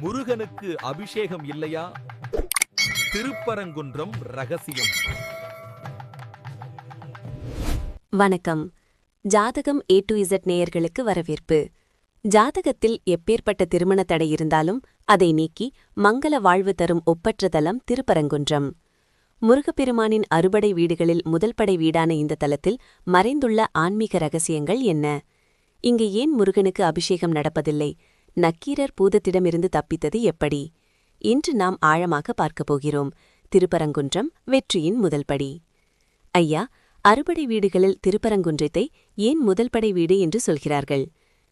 முருகனுக்கு அபிஷேகம் இல்லையா? திருப்பரங்குன்றம் ரகசியம். வணக்கம். ஜாதகம் ஏ டு இசட் நேயர்களுக்கு வரவேற்பு. ஜாதகத்தில் எப்பேற்பட்ட திருமண தடை இருந்தாலும் அதை நீக்கி மங்கள வாழ்வு தரும் ஒப்பற்ற தலம் திருப்பரங்குன்றம். முருகப்பெருமானின் அறுபடை வீடுகளில் முதல் படை வீடான இந்த தலத்தில் மறைந்துள்ள ஆன்மீக ரகசியங்கள் என்ன? இங்கு ஏன் முருகனுக்கு அபிஷேகம் நடப்பதில்லை? நக்கீரர் பூதத்திடமிருந்து தப்பித்தது எப்படி? இன்று நாம் ஆழமாக பார்க்கப் போகிறோம். திருப்பரங்குன்றம் வெற்றியின் முதல் படி. ஐயா அறுபடை வீடுகளில் திருப்பரங்குன்றத்தை ஏன் முதல் படை வீடு என்று சொல்கிறார்கள்?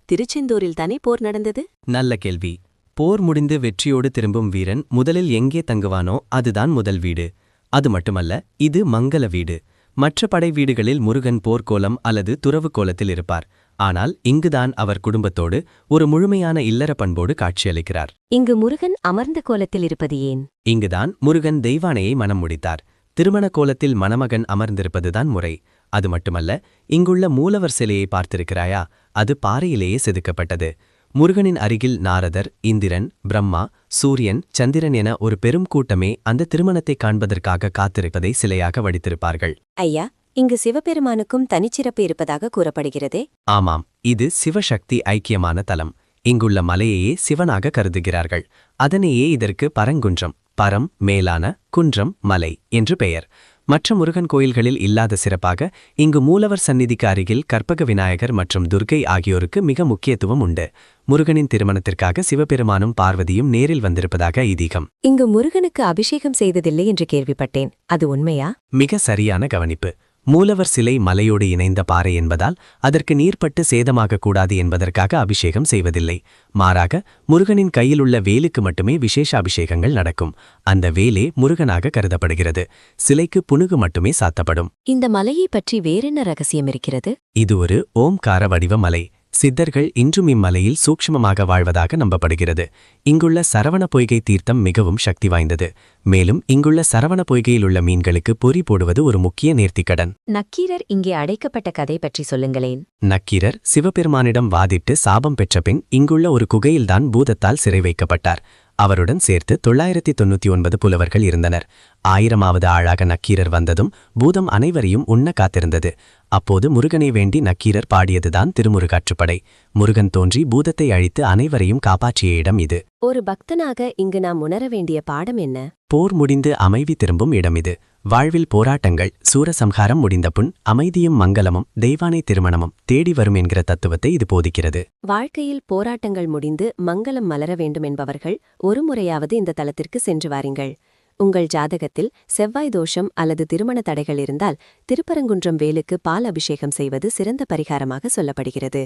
திருச்செந்தூரில் தானே போர் நடந்தது? நல்ல கேள்வி. போர் முடிந்து வெற்றியோடு திரும்பும் வீரன் முதலில் எங்கே தங்குவானோ அதுதான் முதல் வீடு. அது மட்டுமல்ல இது மங்கள வீடு. மற்ற படை வீடுகளில் முருகன் போர்க்கோலம் அல்லது துறவு கோலத்தில் இருப்பார். ஆனால் இங்குதான் அவர் குடும்பத்தோடு ஒரு முழுமையான இல்லற பண்போடு காட்சியளிக்கிறார். இங்கு முருகன் அமர்ந்த கோலத்தில் இருப்பது ஏன்? இங்குதான் முருகன் தெய்வானையை மனம் முடித்தார். திருமண கோலத்தில் மணமகன் அமர்ந்திருப்பதுதான் முறை. அது மட்டுமல்ல இங்குள்ள மூலவர் சிலையை பார்த்திருக்கிறாயா? அது பாறையிலேயே செதுக்கப்பட்டது. முருகனின் அருகில் நாரதர் இந்திரன் பிரம்மா சூரியன் சந்திரன் என ஒரு பெரும் கூட்டமே அந்த திருமணத்தை காண்பதற்காக காத்திருப்பதை சிலையாக வடித்திருப்பார்கள். ஐயா இங்கு சிவபெருமானுக்கும் தனிச்சிறப்பு இருப்பதாக கூறப்படுகிறதே. ஆமாம் இது சிவசக்தி ஐக்கியமான தலம். இங்குள்ள மலையையே சிவனாக கருதுகிறார்கள். அதனையே இதற்கு பரங்குன்றம் பரம் மேலான குன்றம் மலை என்று பெயர். மற்ற முருகன் கோயில்களில் இல்லாத சிறப்பாக இங்கு மூலவர் சந்நிதிக்கு அருகில் கற்பக விநாயகர் மற்றும் துர்க்கை ஆகியோருக்கு மிக முக்கியத்துவம் உண்டு. முருகனின் திருமணத்திற்காக சிவபெருமானும் பார்வதியும் நேரில் வந்திருப்பதாக ஐதீகம். இங்கு முருகனுக்கு அபிஷேகம் செய்ததில்லை என்று கேள்விப்பட்டேன். அது உண்மையா? மிக சரியான கவனிப்பு. மூலவர் சிலை மலையோடு இணைந்த பாறை என்பதால் அதற்கு நீர்ப்பட்டு சேதமாகக் கூடாது என்பதற்காக அபிஷேகம் செய்வதில்லை. மாறாக முருகனின் கையில் உள்ள வேலுக்கு மட்டுமே விசேஷ அபிஷேகங்கள் நடக்கும். அந்த வேலே முருகனாக கருதப்படுகிறது. சிலைக்கு புனுகு மட்டுமே சாத்தப்படும். இந்த மலையை பற்றி வேறென்ன ரகசியம் இருக்கிறது? இது ஒரு ஓம்கார வடிவ மலை. சித்தர்கள் இன்றும் இம்மலையில் சூக்ஷ்மமாக வாழ்வதாக நம்பப்படுகிறது. இங்குள்ள சரவண பொய்கை தீர்த்தம் மிகவும் சக்தி வாய்ந்தது. மேலும் இங்குள்ள சரவண பொய்கையிலுள்ள மீன்களுக்கு பொறி போடுவது ஒரு முக்கிய நேர்த்திக்கடன். நக்கீரர் இங்கே அடைக்கப்பட்ட கதை பற்றி சொல்லுங்களேன். நக்கீரர் சிவபெருமானிடம் வாதிட்டு சாபம் பெற்ற பின் இங்குள்ள ஒரு குகையில்தான் பூதத்தால் சிறை வைக்கப்பட்டார். அவருடன் சேர்த்து தொள்ளாயிரத்தி தொண்ணூத்தி ஒன்பது புலவர்கள் இருந்தனர். ஆயிரமாவது ஆளாக நக்கீரர் வந்ததும் பூதம் அனைவரையும் உண்ண காத்திருந்தது. அப்போது முருகனை வேண்டி நக்கீரர் பாடியதுதான் திருமுருகாற்றுப்படை. முருகன் தோன்றி பூதத்தை அழித்து அனைவரையும் காப்பாற்றிய இடம் இது. ஒரு பக்தனாக இங்கு நாம் உணர வேண்டிய பாடம் என்ன? போர் முடிந்து அமைதி திரும்பும் இடம் இது. வாழ்வில் போராட்டங்கள் சூரசம்ஹாரம் முடிந்த புண் அமைதியும் மங்களமும் தெய்வானை திருமணமும் தேடி வரும் என்கிற தத்துவத்தை இது போதிக்கிறது. வாழ்க்கையில் போராட்டங்கள் முடிந்து மங்களம் மலர வேண்டும் என்பவர்கள் ஒரு முறையாவது இந்த தளத்திற்கு சென்று வாருங்கள். உங்கள் ஜாதகத்தில் செவ்வாய் தோஷம் அல்லது திருமண தடைகள் இருந்தால் திருப்பரங்குன்றம் வேலுக்கு பால் அபிஷேகம் செய்வது சிறந்த பரிகாரமாக சொல்லப்படுகிறது.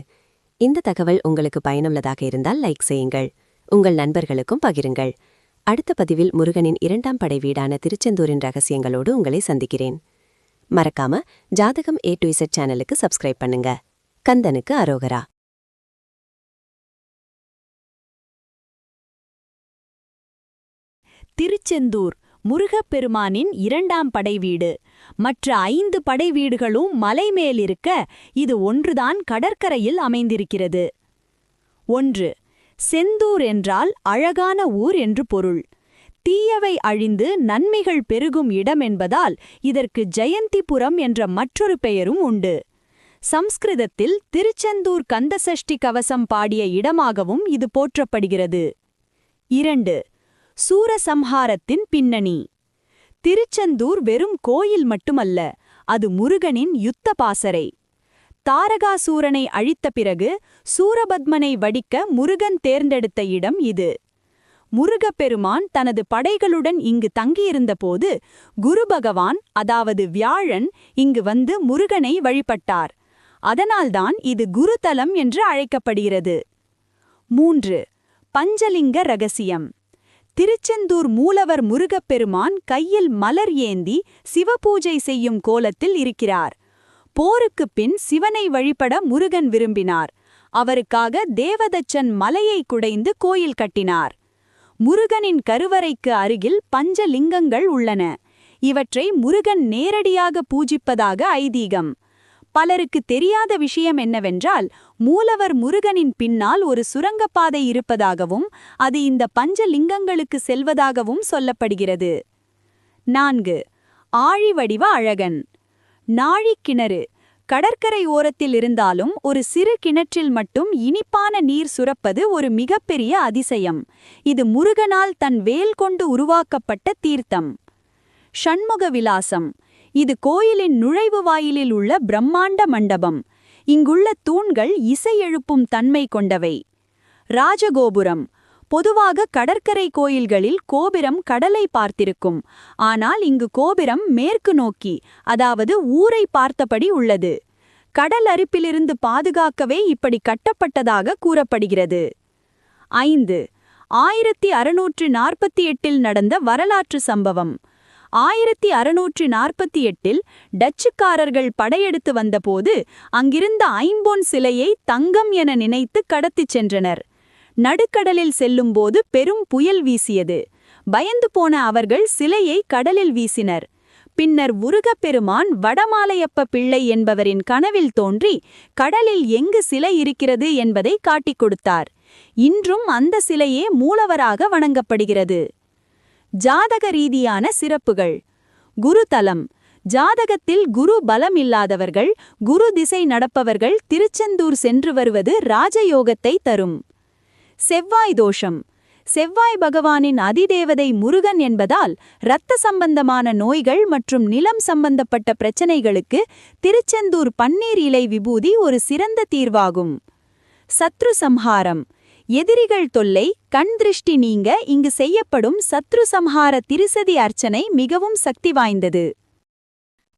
இந்த தகவல் உங்களுக்கு பயனுள்ளதாக இருந்தால் லைக் செய்யுங்கள். உங்கள் நண்பர்களுக்கும் பகிருங்கள். அடுத்த பதிவில் முருகனின் இரண்டாம் படை வீடான திருச்செந்தூரின் ரகசியங்களோடு உங்களை சந்திக்கிறேன். மறக்காம ஜாதகம் ஏ டு இசட் சேனலுக்கு சப்ஸ்கிரைப் பண்ணுங்க. கந்தனுக்கு அரோகரா. திருச்செந்தூர் முருகப்பெருமானின் இரண்டாம் படை வீடு. மற்ற ஐந்து படை வீடுகளும் மலை மேலிருக்க இது ஒன்றுதான் கடற்கரையில் அமைந்திருக்கிறது. ஒன்று செந்தூர் என்றால் அழகான ஊர் என்று பொருள். தீயவை அழிந்து நன்மைகள் பெருகும் இடம் என்பதால் இதற்கு ஜெயந்திபுரம் என்ற மற்றொரு பெயரும் உண்டு. சம்ஸ்கிருதத்தில் திருச்செந்தூர் கந்தசஷ்டி கவசம் பாடிய இடமாகவும் இது போற்றப்படுகிறது. இரண்டு சூரசம்ஹாரத்தின் பின்னணி. திருச்செந்தூர் வெறும் கோயில் மட்டுமல்ல அது முருகனின் யுத்த பாசறை. தாரகாசூரனை அழித்த பிறகு சூரபத்மனை வடிக்க முருகன் தேர்ந்தெடுத்த இடம் இது. முருகப்பெருமான் தனது படைகளுடன் இங்கு தங்கியிருந்தபோது குரு பகவான் அதாவது வியாழன் இங்கு வந்து முருகனை வழிபட்டார். அதனால்தான் இது குருதலம் என்று அழைக்கப்படுகிறது. மூன்று பஞ்சலிங்க ரகசியம். திருச்செந்தூர் மூலவர் முருகப்பெருமான் கையில் மலர் ஏந்தி சிவபூஜை செய்யும் கோலத்தில் இருக்கிறார். போருக்குப் பின் சிவனை வழிபட முருகன் விரும்பினார். அவருக்காக தேவதச்சன் மலையை குடைந்து கோயில் கட்டினார். முருகனின் கருவறைக்கு அருகில் பஞ்சலிங்கங்கள் உள்ளன. இவற்றை முருகன் நேரடியாக பூஜிப்பதாக ஐதீகம். பலருக்கு தெரியாத விஷயம் என்னவென்றால் மூலவர் முருகனின் பின்னால் ஒரு சுரங்கப்பாதை இருப்பதாகவும் அது இந்த பஞ்சலிங்கங்களுக்கு செல்வதாகவும் சொல்லப்படுகிறது. நான்கு. ஆழிவடிவ அழகன். நாழிக் கிணறு கடற்கரை ஓரத்தில் இருந்தாலும் ஒரு சிறு கிணற்றில் மட்டும் இனிப்பான நீர் சுரப்பது ஒரு மிகப்பெரிய அதிசயம். இது முருகனால் தன் வேல் கொண்டு உருவாக்கப்பட்ட தீர்த்தம். ஷண்முக விலாசம். இது கோயிலின் நுழைவு வாயிலில் உள்ள பிரம்மாண்ட மண்டபம். இங்குள்ள தூண்கள் இசை எழுப்பும் தன்மை கொண்டவை. ராஜகோபுரம். பொதுவாக கடற்கரை கோயில்களில் கோபுரம் கடலை பார்த்திருக்கும். ஆனால் இங்கு கோபுரம் மேற்கு நோக்கி அதாவது ஊரை பார்த்தபடி உள்ளது. கடல் அரிப்பிலிருந்து பாதுகாக்கவே இப்படி கட்டப்பட்டதாக கூறப்படுகிறது. ஐந்து. ஆயிரத்தி அறுநூற்று நாற்பத்தி எட்டில் நடந்த வரலாற்று சம்பவம். ஆயிரத்தி அறுநூற்று நாற்பத்தி எட்டில் டச்சுக்காரர்கள் படையெடுத்து வந்தபோது அங்கிருந்த ஐம்பொன் சிலையை தங்கம் என நினைத்து கடத்திச் சென்றனர். நடுக்கடலில் செல்லும்போது பெரும் புயல் வீசியது. பயந்து போன அவர்கள் சிலையை கடலில் வீசினர். பின்னர் உருகப்பெருமான் வடமாலையப்ப பிள்ளை என்பவரின் கனவில் தோன்றி கடலில் எங்கு சிலை இருக்கிறது? என்பதை காட்டிக் கொடுத்தார். இன்றும் அந்த சிலையே மூலவராக வணங்கப்படுகிறது. ஜாதக ரீதியான சிறப்புகள். குருதலம். ஜாதகத்தில் குரு பலம் இல்லாதவர்கள் குரு திசை நடப்பவர்கள் திருச்செந்தூர் சென்று வருவது ராஜயோகத்தை தரும். செவ்வாய் தோஷம். செவ்வாய் பகவானின் அதிதேவதை முருகன் என்பதால் இரத்த சம்பந்தமான நோய்கள் மற்றும் நிலம் சம்பந்தப்பட்ட பிரச்சனைகளுக்கு திருச்செந்தூர் பன்னீர் இலை விபூதி ஒரு சிறந்த தீர்வாகும். சத்ரு சம்ஹாரம். எதிரிகள் தொல்லை கண் திருஷ்டி நீங்க இங்கு செய்யப்படும் சத்ரு சம்ஹார திருசதி அர்ச்சனை மிகவும் சக்தி வாய்ந்தது.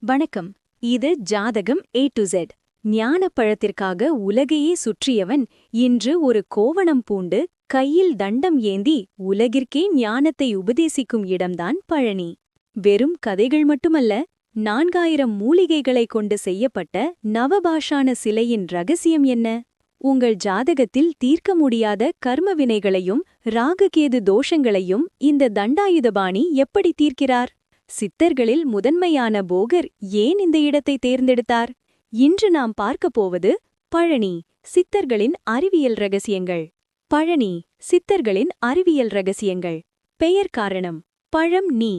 வணக்கம். இது ஜாதகம் ஏ டு ஜெட் ஞானப்பழத்திற்காக உலகையே சுற்றியவன் இன்று ஒரு கோவணம் பூண்டு கையில் தண்டம் ஏந்தி உலகிற்கே ஞானத்தை உபதேசிக்கும் இடம்தான் பழனி. வெறும் கதைகள் மட்டுமல்ல நான்காயிரம் மூலிகைகளைக் கொண்டு செய்யப்பட்ட நவபாஷான சிலையின் ரகசியம் என்ன? உங்கள் ஜாதகத்தில் தீர்க்க முடியாத கர்ம வினைகளையும் ராககேது தோஷங்களையும் இந்த தண்டாயுதபாணி எப்படி தீர்க்கிறார்? சித்தர்களில் முதன்மையான போகர் ஏன் இந்த இடத்தை தேர்ந்தெடுத்தார்? இன்று நாம் பார்க்கப் போவது பழனி சித்தர்களின் அறிவியல் ரகசியங்கள். பழனி சித்தர்களின் அறிவியல் ரகசியங்கள். பெயர் காரணம் பழம் நீ.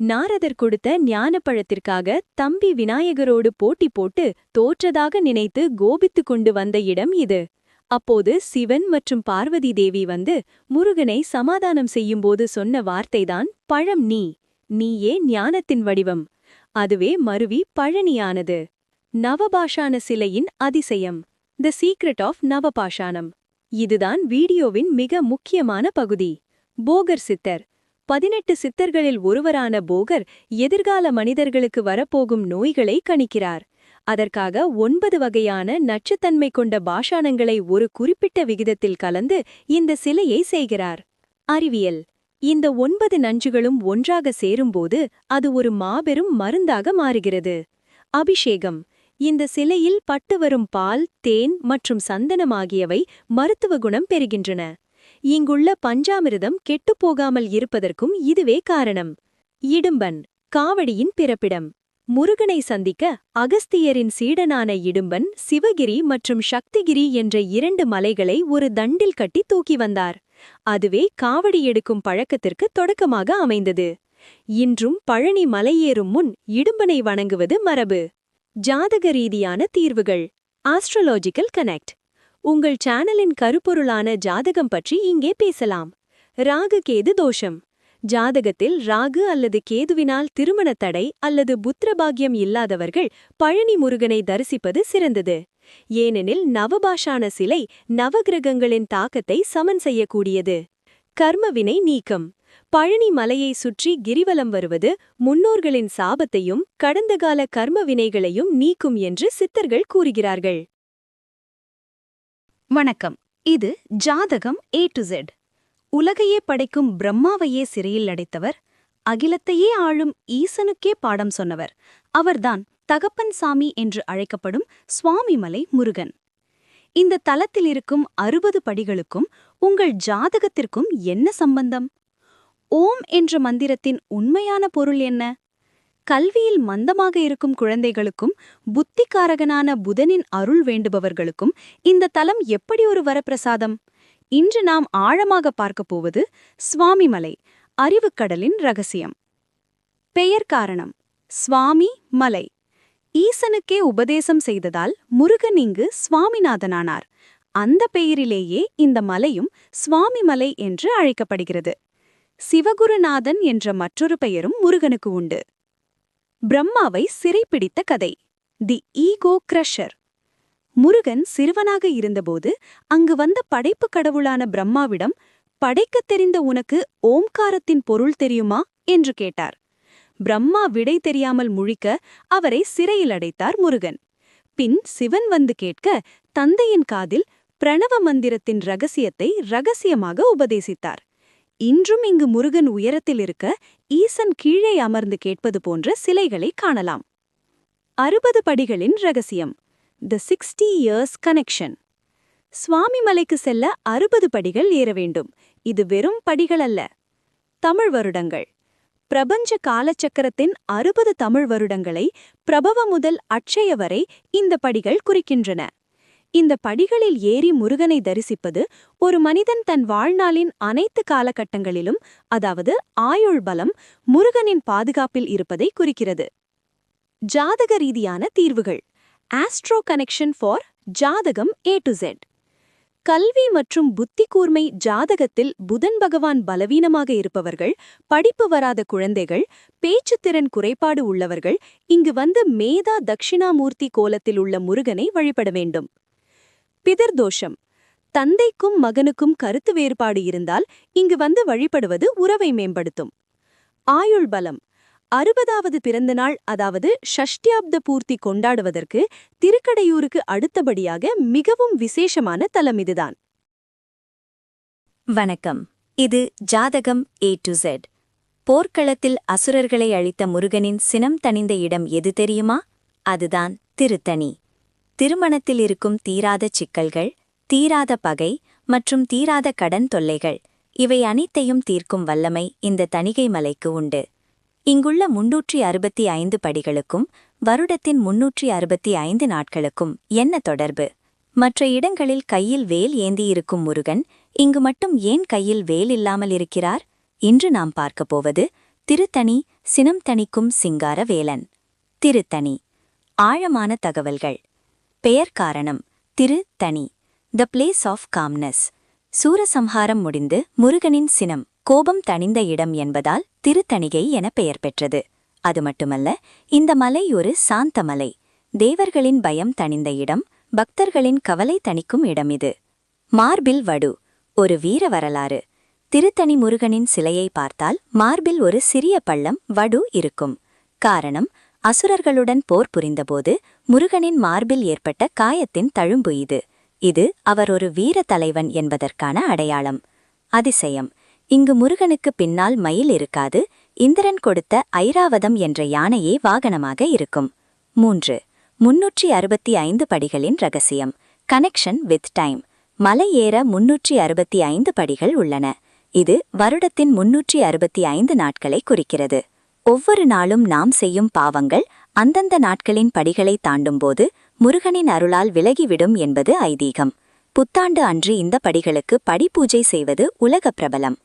நாரதர் கொடுத்த ஞானப்பழத்திற்காக தம்பி விநாயகரோடு போட்டி போட்டு தோற்றதாக நினைத்து கோபித்துக் கொண்டு வந்த இடம் இது. அப்போது சிவன் மற்றும் பார்வதி தேவி வந்து முருகனை சமாதானம் செய்யும்போது சொன்ன வார்த்தைதான் பழம் நீ. நீயே ஞானத்தின் வடிவம். அதுவே மருவி பழனியானது. நவபாஷான சிலையின் அதிசயம். த சீக்ரெட் ஆஃப் நவபாஷானம் இதுதான் வீடியோவின் மிக முக்கியமான பகுதி. போகர் சித்தர். பதினெட்டு சித்தர்களில் ஒருவரான போகர் எதிர்கால மனிதர்களுக்கு வரப்போகும் நோய்களை கணிக்கிறார். அதற்காக ஒன்பது வகையான நச்சுத்தன்மை கொண்ட பாஷாணங்களை ஒரு குறிப்பிட்ட விகிதத்தில் கலந்து இந்த சிலையை செய்கிறார். அறிவியல். இந்த ஒன்பது நஞ்சுகளும் ஒன்றாக சேரும்போது அது ஒரு மாபெரும் மருந்தாக மாறுகிறது. அபிஷேகம். இந்த சிலையில் பட்டு வரும் பால் தேன் மற்றும் சந்தனம் ஆகியவை மருத்துவ குணம் பெறுகின்றன. இங்குள்ள பஞ்சாமிரதம் கெட்டுப்போகாமல் இருப்பதற்கும் இதுவே காரணம். இடும்பன் காவடியின் பிறப்பிடம். முருகனை சந்திக்க அகஸ்தியரின் சீடனான இடும்பன் சிவகிரி மற்றும் சக்திகிரி என்ற இரண்டு மலைகளை ஒரு தண்டில் கட்டி தூக்கி வந்தார். அதுவே காவடி எடுக்கும் பழக்கத்திற்கு தொடக்கமாக அமைந்தது. இன்றும் பழனி மலையேறும் முன் இடும்பனை வணங்குவது மரபு. ஜாதக ரீதியான தீர்வுகள். ஆஸ்ட்ரலாஜிக்கல் கனெக்ட் உங்கள் சேனலின் கருப்பொருளான ஜாதகம் பற்றி இங்கே பேசலாம். ராகு கேது தோஷம். ஜாதகத்தில் ராகு அல்லது கேதுவினால் திருமணத் தடை அல்லது புத்திரபாகியம் இல்லாதவர்கள் பழனி முருகனை தரிசிப்பது சிறந்தது. ஏனெனில் நவபாஷான சிலை நவகிரகங்களின் தாக்கத்தை சமன் செய்யக்கூடியது. கர்மவினை நீக்கம். பழனி மலையை சுற்றி கிரிவலம் வருவது முன்னோர்களின் சாபத்தையும் கடந்த கால கர்ம வினைகளையும் நீக்கும் என்று சித்தர்கள் கூறுகிறார்கள். வணக்கம். இது ஜாதகம் ஏ டு ஜெட் உலகையே படைக்கும் பிரம்மாவையே சிறையில் அடைத்தவர் அகிலத்தையே ஆளும் ஈசனுக்கே பாடம் சொன்னவர். அவர்தான் தகப்பன் சாமி என்று அழைக்கப்படும் சுவாமிமலை முருகன். இந்த தலத்தில் இருக்கும் அறுபது படிகளுக்கும் உங்கள் ஜாதகத்திற்கும் என்ன சம்பந்தம்? ஓம் என்ற மந்திரத்தின் உண்மையான பொருள் என்ன? கல்வியில் மந்தமாக இருக்கும் குழந்தைகளுக்கும் புத்திகாரகனான புதனின் அருள் வேண்டுபவர்களுக்கும் இந்த தலம் எப்படி ஒரு வரப்பிரசாதம்? இன்று நாம் ஆழமாக பார்க்கப் போவது சுவாமிமலை அறிவுக்கடலின் ரகசியம். பெயர் காரணம் சுவாமி மலை ஈசனுக்கே உபதேசம் செய்ததால் முருகன் இங்கு சுவாமிநாதனானார். அந்த பெயரிலேயே இந்த மலையும் சுவாமிமலை என்று அழைக்கப்படுகிறது. சிவகுருநாதன் என்ற மற்றொரு பெயரும் முருகனுக்கு உண்டு. பிரம்மாவை சிறைப்பிடித்த கதை. தி ஈகோ கிரஷர். முருகன் சிறுவனாக இருந்தபோது அங்கு வந்த படைப்புக் கடவுளான பிரம்மாவிடம் படைக்கத் தெரிந்த உனக்கு ஓம்காரத்தின் பொருள் தெரியுமா? என்று கேட்டார். பிரம்மா விடை தெரியாமல் முழிக்க அவரை சிறையில் அடைத்தார் முருகன். பின் சிவன் வந்து கேட்க தந்தையின் காதில் பிரணவ மந்திரத்தின் ரகசியத்தை ரகசியமாக உபதேசித்தார். இன்றும் இங்கு முருகன் உயரத்தில் இருக்க ஈசன் கீழே அமர்ந்து கேட்பது போன்ற சிலைகளை காணலாம். அறுபது படிகளின் ரகசியம். த சிக்ஸ்டி இயர்ஸ் கனெக்ஷன் சுவாமி மலைக்கு செல்ல அறுபது படிகள் ஏற வேண்டும். இது வெறும் படிகள் அல்ல. தமிழ் வருடங்கள். பிரபஞ்ச காலச்சக்கரத்தின் அறுபது தமிழ் வருடங்களை பிரபவ முதல் அட்சய வரை இந்த படிகள் குறிக்கின்றன. இந்த படிகளில் ஏறி முருகனை தரிசிப்பது ஒரு மனிதன் தன் வாழ்நாளின் அனைத்து காலகட்டங்களிலும் அதாவது ஆயுள் பலம் முருகனின் பாதுகாப்பில் இருப்பதை குறிக்கிறது. ஜாதக ரீதியான தீர்வுகள். ஆஸ்ட்ரோ கனெக்ஷன் ஃபார் ஜாதகம் ஏ டு ஜெட் கல்வி மற்றும் புத்தி கூர்மை ஜாதகத்தில் புதன் பகவான் பலவீனமாக இருப்பவர்கள் படிப்பு வராத குழந்தைகள் பேச்சுத்திறன் குறைபாடு உள்ளவர்கள் இங்கு வந்து மேதா தட்சிணாமூர்த்தி கோலத்தில் உள்ள முருகனை வழிபட வேண்டும். பிதர்தோஷம். தந்தைக்கும் மகனுக்கும் கருத்து வேறுபாடு இருந்தால் இங்கு வந்து வழிபடுவது உறவை மேம்படுத்தும். ஆயுள் பலம். அறுபதாவது பிறந்தநாள் அதாவது ஷஷ்டியாப்த பூர்த்தி கொண்டாடுவதற்கு திருக்கடையூருக்கு அடுத்தபடியாக மிகவும் விசேஷமான தலம் இதுதான். வணக்கம். இது ஜாதகம் ஏ டு ஜெட் போர்க்களத்தில் அசுரர்களை அழித்த முருகனின் சினம் தணிந்த இடம் எது தெரியுமா? அதுதான் திருத்தணி. திருமணத்தில் இருக்கும் தீராத சிக்கல்கள் தீராத பகை மற்றும் தீராத கடன் தொல்லைகள் இவை அனைத்தையும் தீர்க்கும் வல்லமை இந்த தணிகை மலைக்கு உண்டு. இங்குள்ள முன்னூற்றி அறுபத்தி ஐந்து படிகளுக்கும் வருடத்தின் முன்னூற்றி அறுபத்தி ஐந்து நாட்களுக்கும் என்ன தொடர்பு? மற்ற இடங்களில் கையில் வேல் ஏந்தியிருக்கும் முருகன் இங்கு மட்டும் ஏன் கையில் வேல் இல்லாமல் இருக்கிறார்? இன்று நாம் பார்க்கப் போவது திருத்தணி சினம் தணிக்கும் சிங்கார வேலன். திருத்தணி. ஆழமான தகவல்கள். பெயர் காரணம் Thiruthani. The place of calmness Soorasamharam முடிந்து முருகனின் சினம் கோபம் தணிந்த இடம் என்பதால் திருத்தணிகை என பெயர் பெற்றது. அது மட்டுமல்ல இந்த மலை ஒரு சாந்த மலை. தேவர்களின் பயம் தணிந்த இடம் பக்தர்களின் கவலை தணிக்கும் இடம் இது. மார்பில் வடு ஒரு வீர வரலாறு. திருத்தணி முருகனின் சிலையை பார்த்தால் மார்பில் ஒரு சிறிய பள்ளம் வடு இருக்கும். காரணம் அசுரர்களுடன் போர் புரிந்தபோது முருகனின் மார்பில் ஏற்பட்ட காயத்தின் தழும்பு இது. இது அவர் ஒரு வீர தலைவன் என்பதற்கான அடையாளம். அதிசயம். இங்கு முருகனுக்கு பின்னால் மயில் இருக்காது இந்திரன் கொடுத்த ஐராவதம் என்ற யானையே வாகனமாக இருக்கும். மூன்று. முன்னூற்றி அறுபத்தி ஐந்து படிகளின் ரகசியம். கனெக்ஷன் வித் டைம் மலை ஏற முன்னூற்றி அறுபத்தி ஐந்து படிகள் உள்ளன. இது வருடத்தின் முன்னூற்றி அறுபத்தி ஐந்து நாட்களை குறிக்கிறது. ஒவ்வொரு நாளும் நாம் செய்யும் பாவங்கள் அந்தந்த நாட்களின் படிகளை தாண்டும்போது முருகனின் அருளால் விலகிவிடும் என்பது ஐதீகம். புத்தாண்டு அன்று இந்த படிகளுக்கு படிப்பூஜை செய்வது உலக பிரபலம்.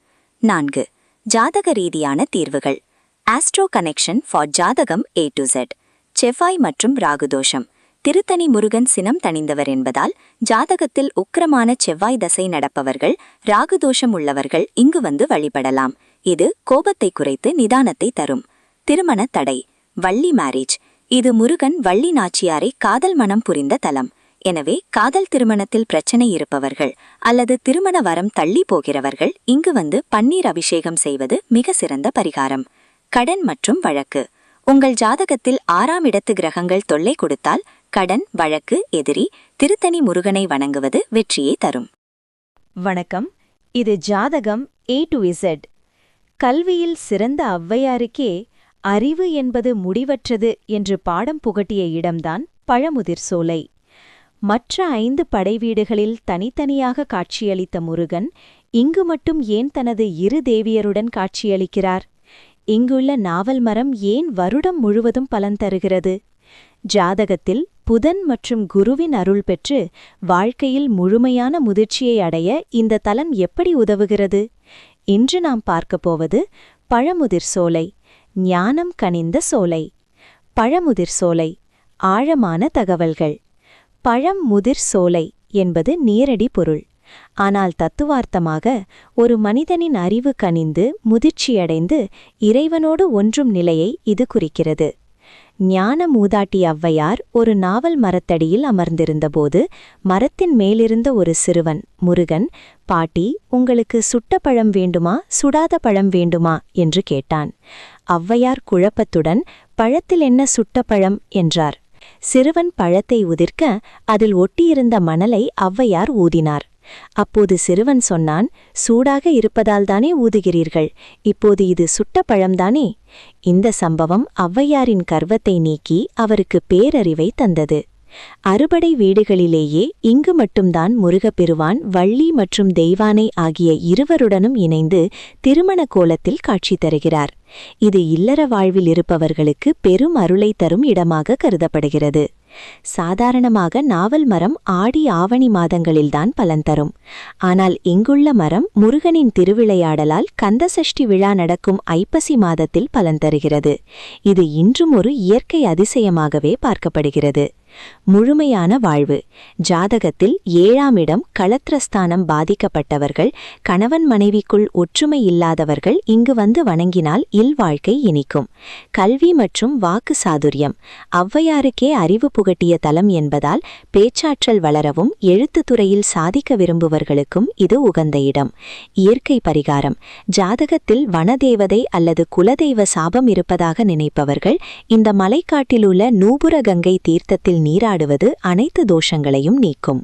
நான்கு. ஜாதக ரீதியான தீர்வுகள். ஆஸ்ட்ரோ கனெக்ஷன் ஃபார் ஜாதகம் ஏ டு செட் செவ்வாய் மற்றும் ராகுதோஷம் திருத்தணி முருகன் சினம் தணிந்தவர் என்பதால் ஜாதகத்தில் உக்கிரமான செவ்வாய் தசை நடப்பவர்கள் ராகுதோஷம் உள்ளவர்கள் இங்கு வந்து வழிபடலாம். இது கோபத்தை குறைத்து நிதானத்தை தரும். திருமண தடை வள்ளி மேரேஜ் இது முருகன் வள்ளி நாச்சியாரை காதல் மனம் புரிந்த தலம். எனவே காதல் திருமணத்தில் பிரச்சனை இருப்பவர்கள் அல்லது திருமண வரம் தள்ளி போகிறவர்கள் இங்கு வந்து பன்னீர் அபிஷேகம் செய்வது மிக சிறந்த பரிகாரம். கடன் மற்றும் வழக்கு. உங்கள் ஜாதகத்தில் ஆறாம் இடத்து கிரகங்கள் தொல்லை கொடுத்தால் கடன் வழக்கு எதிரி திருத்தணி முருகனை வணங்குவது வெற்றியை தரும். வணக்கம். இது ஜாதகம் ஏ டு இசட் கல்வியில் சிறந்த ஔவையாருக்கே அறிவு என்பது முடிவற்றது என்று பாடம் புகட்டிய இடம்தான் பழமுதிர் சோலை. மற்ற ஐந்து படைவீடுகளில் தனித்தனியாக காட்சியளித்த முருகன் இங்கு மட்டும் ஏன் தனது இரு தேவியருடன் காட்சியளிக்கிறார்? இங்குள்ள நாவல் மரம் ஏன் வருடம் முழுவதும் பலன் தருகிறது? ஜாதகத்தில் புதன் மற்றும் குருவின் அருள் பெற்று வாழ்க்கையில் முழுமையான முதிர்ச்சியை அடைய இந்த தலம் எப்படி உதவுகிறது? இன்று நாம் பார்க்கப் போவது பழமுதிர் சோலை. ஞானம் கனிந்த சோலை. பழமுதிர் சோலை. ஆழமான தகவல்கள். பழம் முதிர் சோலை என்பது நேரடி பொருள். ஆனால் தத்துவார்த்தமாக ஒரு மனிதனின் அறிவு கனிந்து முதிர்ச்சியடைந்து இறைவனோடு ஒன்றும் நிலையை இது குறிக்கிறது. ஞான மூதாட்டி ஔவையார் ஒரு நாவல் மரத்தடியில் அமர்ந்திருந்தபோது மரத்தின் மேலிருந்த ஒரு சிறுவன் முருகன் பாட்டி உங்களுக்கு சுட்ட பழம் வேண்டுமா சுடாத பழம் வேண்டுமா என்று கேட்டான். ஔவையார் குழப்பத்துடன் பழத்தில் என்ன சுட்ட பழம் என்றார். சிறுவன் பழத்தை உதிர்க்க அதில் ஒட்டியிருந்த மணலை ஔவையார் ஊதினார். அப்போது சிறுவன் சொன்னான் சூடாக இருப்பதால்தானே ஊதுகிறீர்கள். இப்போது இது சுட்ட பழம்தானே? இந்த சம்பவம் ஔவையாரின் கர்வத்தை நீக்கி அவருக்கு பேரறிவை தந்தது. அறுபடை வீடுகளிலேயே இங்கு மட்டும்தான் முருகப்பெருவான் வள்ளி மற்றும் தெய்வானை ஆகிய இருவருடனும் இணைந்து திருமண கோலத்தில் காட்சி தருகிறார். இது இல்லற வாழ்வில் இருப்பவர்களுக்கு பெரும் அருளை தரும் இடமாக கருதப்படுகிறது. சாதாரணமாக நாவல் மரம் ஆடி ஆவணி மாதங்களில்தான் பலன் தரும். ஆனால் இங்குள்ள மரம் முருகனின் திருவிளையாடலால் கந்தசஷ்டி விழா நடக்கும் ஐப்பசி மாதத்தில் பலன் தருகிறது. இது இன்றும் ஒரு இயற்கை அதிசயமாகவே பார்க்கப்படுகிறது. முழுமையான வாழ்வு. ஜாதகத்தில் ஏழாம் இடம் களத்திரஸ்தானம் பாதிக்கப்பட்டவர்கள் கணவன் மனைவிக்குள் ஒற்றுமை இல்லாதவர்கள் இங்கு வந்து வணங்கினால் இல்வாழ்க்கை இனிக்கும். கல்வி மற்றும் வாக்கு சாதுரியம். ஔவையாருக்கே அறிவு புகட்டிய தலம் என்பதால் பேச்சாற்றல் வளரவும் எழுத்துத்துறையில் சாதிக்க விரும்புவர்களுக்கும் இது உகந்த இடம். இயற்கை பரிகாரம். ஜாதகத்தில் வனதேவதை அல்லது குலதெய்வ சாபம் இருப்பதாக நினைப்பவர்கள் இந்த மலைக்காட்டிலுள்ள நூபுர கங்கை தீர்த்தத்தில் நீராடுவது அனைத்து தோஷங்களையும் நீக்கும்.